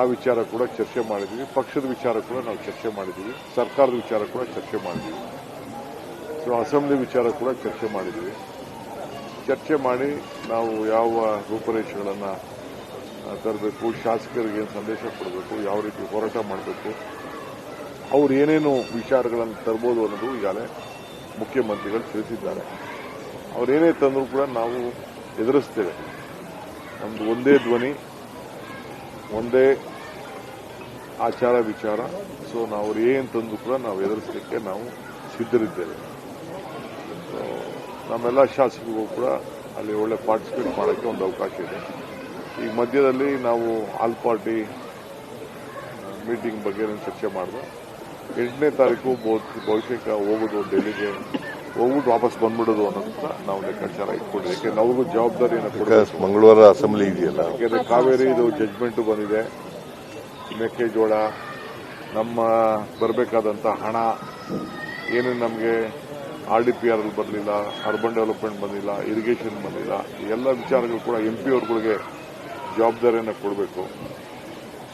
ಆ ವಿಚಾರ ಕೂಡ ಚರ್ಚೆ ಮಾಡಿದ್ದೀವಿ. ಪಕ್ಷದ ವಿಚಾರ ಕೂಡ ನಾವು ಚರ್ಚೆ ಮಾಡಿದ್ದೀವಿ. ಸರ್ಕಾರದ ವಿಚಾರ ಕೂಡ ಚರ್ಚೆ ಮಾಡಿದ್ದೀವಿ. ಸೊ ಅಸೆಂಬ್ಲಿ ವಿಚಾರ ಕೂಡ ಚರ್ಚೆ ಮಾಡಿದ್ದೀವಿ. ಚರ್ಚೆ ಮಾಡಿ ನಾವು ಯಾವ ರೂಪರೇಷೆಗಳನ್ನು ತರಬೇಕು, ಶಾಸಕರಿಗೆ ಏನು ಸಂದೇಶ ಕೊಡಬೇಕು, ಯಾವ ರೀತಿ ಹೋರಾಟ ಮಾಡಬೇಕು, ಅವ್ರು ಏನೇನು ವಿಚಾರಗಳನ್ನು ತರ್ಬೋದು ಅನ್ನೋದು ಈಗಾಗಲೇ ಮುಖ್ಯಮಂತ್ರಿಗಳು ತಿಳಿಸಿದ್ದಾರೆ. ಅವರೇನೇ ತಂದರೂ ಕೂಡ ನಾವು ಎದುರಿಸ್ತೇವೆ. ನಮ್ದು ಒಂದೇ ಧ್ವನಿ ಒಂದೇ ಆಚಾರ ವಿಚಾರ. ಸೊ ನಾವು ಅವ್ರು ಏನು ತಂದು ಕೂಡ ನಾವು ಎದುರಿಸಲಿಕ್ಕೆ ನಾವು ಸಿದ್ಧರಿದ್ದೇವೆ. ನಮ್ಮೆಲ್ಲ ಶಾಸಕರಿಗೂ ಕೂಡ ಅಲ್ಲಿ ಒಳ್ಳೆ ಪಾರ್ಟಿಸಿಪೇಟ್ ಮಾಡೋಕ್ಕೆ ಒಂದು ಅವಕಾಶ ಇದೆ. ಈ ಮಧ್ಯದಲ್ಲಿ ನಾವು ಆಲ್ ಪಾರ್ಟಿ ಮೀಟಿಂಗ್ ಬಗ್ಗೆ ಚರ್ಚೆ ಮಾಡಿದೆ. ಎಂಟನೇ ತಾರೀಕು ಬಹುಶಃ ಹೋಗೋದು ಡೆಲ್ಲಿಗೆ ಹೋಗ್ಬಿಟ್ಟು ವಾಪಸ್ ಬಂದ್ಬಿಡೋದು ಅನ್ನೋದು ಕೂಡ ನಾವು ಲೆಕ್ಕಾಚಾರ ಇಟ್ಕೊಂಡಿದ್ದೀವಿ. ಯಾಕೆಂದ್ರೆ ಅವ್ರಿಗೂ ಜವಾಬ್ದಾರಿಯನ್ನು ಕೊಡಬೇಕು. ಮಂಗಳವಾರ ಅಸೆಂಬ್ಲಿ ಇದೆಯಲ್ಲ? ಯಾಕೆಂದ್ರೆ ಕಾವೇರಿ ಇದು ಜಡ್ಜ್ಮೆಂಟ್ ಬಂದಿದೆ. ಮೆಕ್ಕೆಜೋಳ ನಮ್ಮ ಬರಬೇಕಾದಂಥ ಹಣ ಏನೇನು ನಮಗೆ ಆರ್ ಡಿ ಪಿ ಆರ್ ಬರಲಿಲ್ಲ ಅರ್ಬನ್ ಡೆವಲಪ್ಮೆಂಟ್ ಬಂದಿಲ್ಲ ಇರಿಗೇಷನ್ ಬಂದಿಲ್ಲ ಈ ಎಲ್ಲ ವಿಚಾರಗಳು ಕೂಡ ಎಂ ಪಿ ಅವ್ರಗಳಿಗೆ ಜವಾಬ್ದಾರಿಯನ್ನು ಕೊಡಬೇಕು.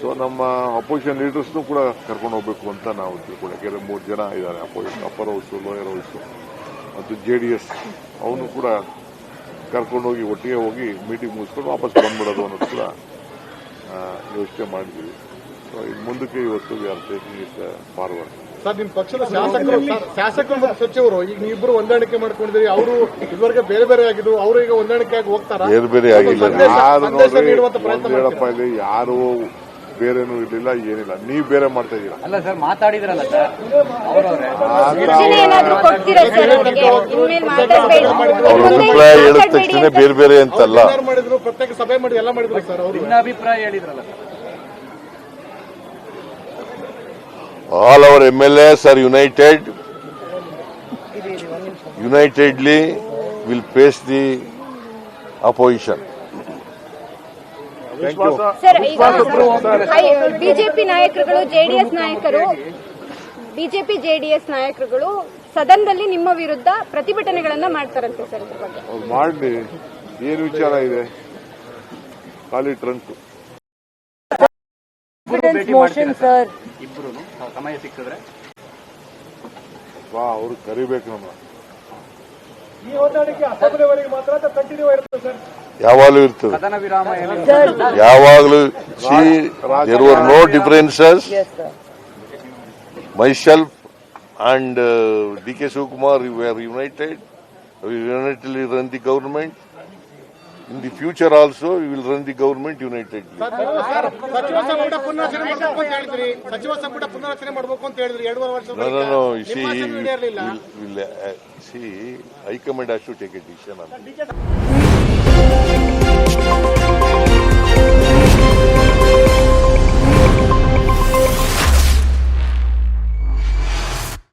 ಸೊ ನಮ್ಮ ಅಪೋಸಿಷನ್ ಲೀಡರ್ಸ್ನೂ ಕೂಡ ಕರ್ಕೊಂಡು ಹೋಗಬೇಕು ಅಂತ ನಾವು ತಿಳ್ಕೊಳ್ಳೋಕೆ. ಯಾಕೆಂದ್ರೆ ಮೂರು ಜನ ಇದ್ದಾರೆ opposition upper house lower house ಮತ್ತು ಜೆ ಡಿ ಎಸ್ ಅವನು ಕೂಡ ಕರ್ಕೊಂಡೋಗಿ ಒಟ್ಟಿಗೆ ಹೋಗಿ ಮೀಟಿಂಗ್ ಮುಗಿಸ್ಕೊಂಡು ವಾಪಸ್ ಬಂದ್ಬಿಡೋದು ಅನ್ನೋದು ಕೂಡ ಯೋಚನೆ ಮಾಡಿದ್ವಿ ಸೊ ಇನ್ ಮುಂದಕ್ಕೆ ಇವತ್ತು are taking it forward sir ನಿಮ್ ಪಕ್ಷದ ಶಾಸಕರು ಮತ್ತು ಸಚಿವರು ಈಗ ನೀವಿಬ್ರು ಹೊಂದಾಣಿಕೆ ಮಾಡ್ಕೊಂಡಿದ್ರಿ ಅವರು ಇದುವರೆಗೆ ಬೇರೆ ಬೇರೆ ಆಗಿದ್ರು ಅವರು ಈಗ ಹೊಂದಾಣಿಕೆ ಆಗಿ ಹೋಗ್ತಾರೆ? ಬೇರೆ ಬೇರೆ ಆಗಿಲ್ಲ. ಯಾರು ಹೇಳಪ್ಪ ಇಲ್ಲಿ ಯಾರು ಬೇರೆನೂ ಇರಲಿಲ್ಲ ಏನಿಲ್ಲ. ನೀವು ಬೇರೆ ಮಾಡ್ತಾ ಇದ್ದೀರಾ ಅಲ್ಲ ಸರ್ ಮಾತಾಡಿದ್ರಲ್ಲ ಸರ್ ಅವರವ್ರೆ. ಅವ್ರ ಅಭಿಪ್ರಾಯ ಹೇಳಿದ ತಕ್ಷಣ ಬೇರೆ ಬೇರೆ ಅಂತಲ್ಲ. ಆಲ್ ಮಾಡಿದ್ರು ಪ್ರತ್ಯೇಕ ಸಭೆ ಮಾಡಿ ಎಲ್ಲ ಮಾಡಿದ್ರು ಸರ್ ಅವರು. ಭಿನ್ನಾಭಿಪ್ರಾಯ ಹೇಳಿದ್ರಲ್ಲ sir. All our MLAs are united. Unitedly will face will face the you sir ಈಗ ಬಿಜೆಪಿ ನಾಯಕರುಗಳು ಜೆಡಿಎಸ್ ನಾಯಕರು ಬಿಜೆಪಿ ಜೆಡಿಎಸ್ ನಾಯಕರುಗಳು ಸದನದಲ್ಲಿ ನಿಮ್ಮ ವಿರುದ್ಧ ಪ್ರತಿಭಟನೆಗಳನ್ನ ಮಾಡ್ತಾರಂತೆ ಸರ್ ಇದ್ರ ಬಗ್ಗೆ. ಮಾಡಲಿ. ಏನು ವಿಚಾರ ಇದೆ? ಖಾಲಿ ಟ್ರಂಕ್ ಇಬ್ರು ಸಮಯ ಸಿಕ್ಕಿದ್ರೆ? ಬಾ ಅವ್ರು ಕರಿಬೇಕು ನಮ್ಮ. ಈ ಹೊಂದಾಣಿಕೆ ಅಸೆಂಬ್ಲಿವರೆಗೆ ಮಾತ್ರ ಕಂಟಿನ್ಯೂ ಇರುತ್ತೆ ಸರ್ ಯಾವಾಗಲೂ ಇರ್ತದೆ. ಯಾವಾಗಲೂ see there were no differences myself and D K Shivakumar you are united united run the government in the future also we will run the government united ಸಚಿವ ಸಂಪುಟ ಪುನರ್ರಚನೆ ಮಾಡಬೇಕು